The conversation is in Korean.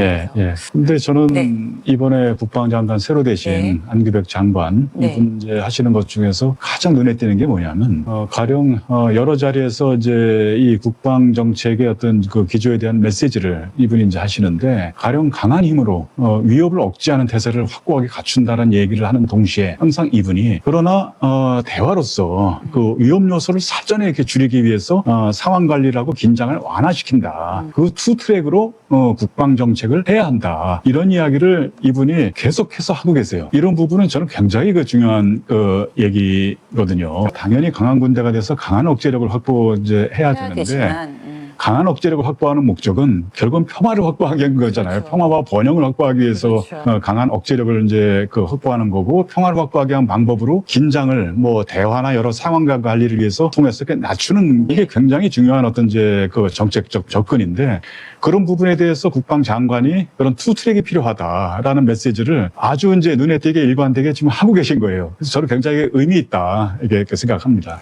예, 예. 근데 저는 네. 이번에 국방장관 새로 되신 네. 안규백 장관 네. 이분 이제 하시는 것 중에서 가장 눈에 띄는 게 뭐냐면 어, 가령 어, 여러 자리에서 이제 이 국방 정책의 어떤 그 기조에 대한 메시지를 이분이 이제 하시는데 가령 강한 힘으로 어, 위협을 억제하는 태세를 확고하게 갖춘다는 얘기를 하는 동시에 항상 이분이 그러나 어, 대화로서 그 위험 요소를 사전에 이렇게 줄이기 위해서 어, 상황 관리라고 긴장을 완화시킨다. 음. 그투 트랙으로 어, 국방 정책 을 해야 한다. 이런 이야기를 이분이 계속해서 하고 계세요. 이런 부분은 저는 굉장히 그 중요한 그 얘기거든요. 당연히 강한 군대가 돼서 강한 억제력을 확보 이제 해야 해야 되는데 되지만 음. 강한 억제력을 확보하는 목적은 결국은 평화를 확보하기 위한 거잖아요. 그렇죠. 평화와 번영을 확보하기 위해서 그렇죠. 어, 강한 억제력을 이제 그 확보하는 거고 평화를 확보하기 위한 방법으로 긴장을 뭐 대화나 여러 상황과 관리를 위해서 통해서 이렇게 낮추는 이게 굉장히 중요한 어떤 이제 그 정책적 접근인데 그런 부분에 대해서 국방장관이 그런 투 트랙이 필요하다라는 메시지를 아주 이제 눈에 띄게 일관되게 지금 하고 계신 거예요. 그래서 저는 굉장히 의미 있다 이렇게 생각합니다.